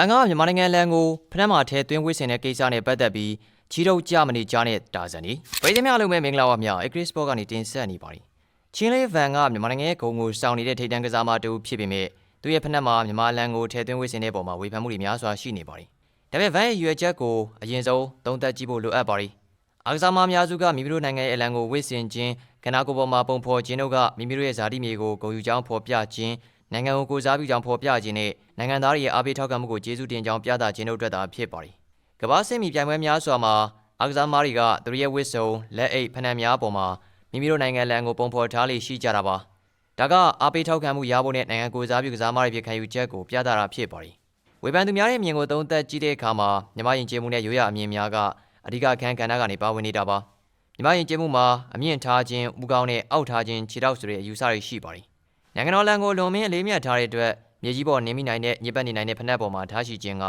န်ကမြန်မာနိုင်ငံလန်ကိုဖနက်မှာထဲသွင်းဝစ်စင်တဲ့ကိစ္စနဲ့ပတ်သက်ပြီးချီတော့ကြမနေကြတဲ့တာဇန်နီပြည်သူများလုံးမဲ့မင်္ဂလာပါများအကရစ်စပေါ့ကနေတင်ဆက်နေပါတယ်ချင်းလေးဗန်ကမြန်မာနိုင်ငံရဲ့ဂုံကိုစောင့်နေတဲ့ထိပ်တန်းကစားမတူဖြစ်ပေမဲ့သူရဲ့ဖနက်မှာမြန်မာလန်ကိုထဲသွင်းဝစ်စင်တဲ့ပုံမှာဝေဖန်မှုတွေများစွာရှိနေပါတယ်ဒါပေမဲ့ဗန်ရဲ့ရွယ်ချက်ကိုအရင်ဆုံးသုံးသပ်ကြည့်ဖို့လိုအပ်ပါတယ်အားကစားမအများစုကမိမိတို့နိုင်ငံရဲ့အလံကိုဝစ်စင်ခြင်းကနာကိုပေါ်မှာပုံဖော်ခြင်းတို့ကမိမိတို့ရဲ့ဇာတိမြေကိုဂုဏ်ယူကြောင်းဖော်ပြခြင်း နိုင်ငံကိုကိုစားပြုကြောင်းဖော်ပြခြင်းနဲ့နိုင်ငံသားတွေရဲ့အားပေးထောက်ခံမှုကိုကျေးဇူးတင်ကြောင်းပြသခြင်းတို့အတွက်သာဖြစ်ပါတယ်။ကမ္ဘာစစ်မီပြိုင်ပွဲများစွာမှာအားကစားမားတွေကသူတို့ရဲ့ဝစ်စုံလက်အိတ်ဖနက်များပေါ်မှာမိမိတို့နိုင်ငံလန်ကိုပုံဖော်ထားလေရှိကြတာပါ။ဒါကအားပေးထောက်ခံမှုရဖို့နဲ့နိုင်ငံကိုစားပြုကစားမားတွေဖြစ်ခံယူချက်ကိုပြသတာဖြစ်ပါတယ်။ဝေဖန်သူများရဲ့မြင်ကိုသုံးသပ်ကြည့်တဲ့အခါမှာမြမရင်ကျေမှုနဲ့ရိုးရအမြင်များကအဓိကအခန်းကဏ္ဍကနေပါဝင်နေတာပါ။မြမရင်ကျေမှုမှာအမြင့်ထားခြင်းဥကောင်းနဲ့အောက်ထားခြင်းခြေထောက်ဆိုတဲ့အယူဆတွေရှိပါတယ်။ နိုင်ငံတော်လန်ကိုလွန်မင်းအလေးမြတ်ထားတဲ့အတွက်မြေကြီးပေါ်နင်းမိနိုင်တဲ့ညစ်ပတ်နေနိုင်တဲ့ဖနက်ပေါ်မှာထားရှိခြင်းက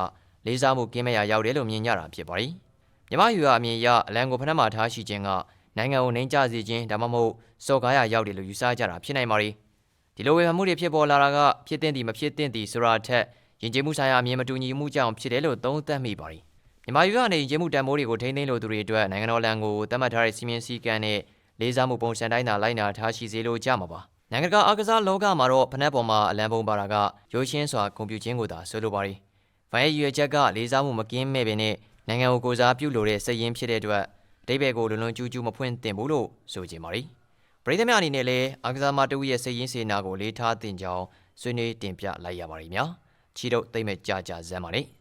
လေးစားမှုကင်းမဲ့ရာရောက်တယ်လို့မြင်ကြတာဖြစ်ပါတယ်။မြမယူရအမြင်အရအလံကိုဖနက်မှာထားရှိခြင်းကနိုင်ငံကိုနှိမ်ကျစေခြင်းဒါမှမဟုတ်စော်ကားရာရောက်တယ်လို့ယူဆကြတာဖြစ်နိုင်ပါတယ်။ဒီလိုဝေဖန်မှုတွေဖြစ်ပေါ်လာတာကဖြစ်တဲ့တည်မဖြစ်တဲ့တည်ဆိုတာထက်ယဉ်ကျေးမှုဆိုင်ရာအမြင်မတူညီမှုကြောင့်ဖြစ်တယ်လို့သုံးသပ်မိပါတယ်။မြမယူရအနေယဉ်ကျေးမှုတန်ဖိုးတွေကိုထိန်းသိမ်းလို့သူတွေအတွက်နိုင်ငံတော်လန်ကိုသတ်မှတ်ထားတဲ့စီမင်းစည်းကမ်းနဲ့လေးစားမှုပုံစံတိုင်းသာလိုက်နာထားရှိစေလိုကြမှာပါ။ နိုင်ငံတကာအားကစားလောကမှာတော့ဖနက်ပေါ်မှာအလံပုံပါတာကရိုးရှင်းစွာဂုဏ်ပြုခြင်းကိုသာဆိုလိုပါတယ်။ဗိုင်းရဲ့ရွယ်ချက်ကလေးစားမှုမကင်းမဲ့ပင်နဲ့နိုင်ငံကိုကိုစားပြုလိုတဲ့စိတ်ရင်းဖြစ်တဲ့အတွက်အတိဘယ်ကိုလွန်လွန်ကျူးကျူးမဖွင့်သင့်ဘူးလို့ဆိုကြပါတယ်။ပရိသတ်များအနေနဲ့လည်းအားကစားမတူရဲ့စိတ်ရင်းစေနာကိုလေးထားသင့်ကြောင်းဆွေးနွေးတင်ပြလိုက်ရပါတယ်များ။ချီတော့သိမ့်မဲ့ကြကြဇမ်းပါနဲ့။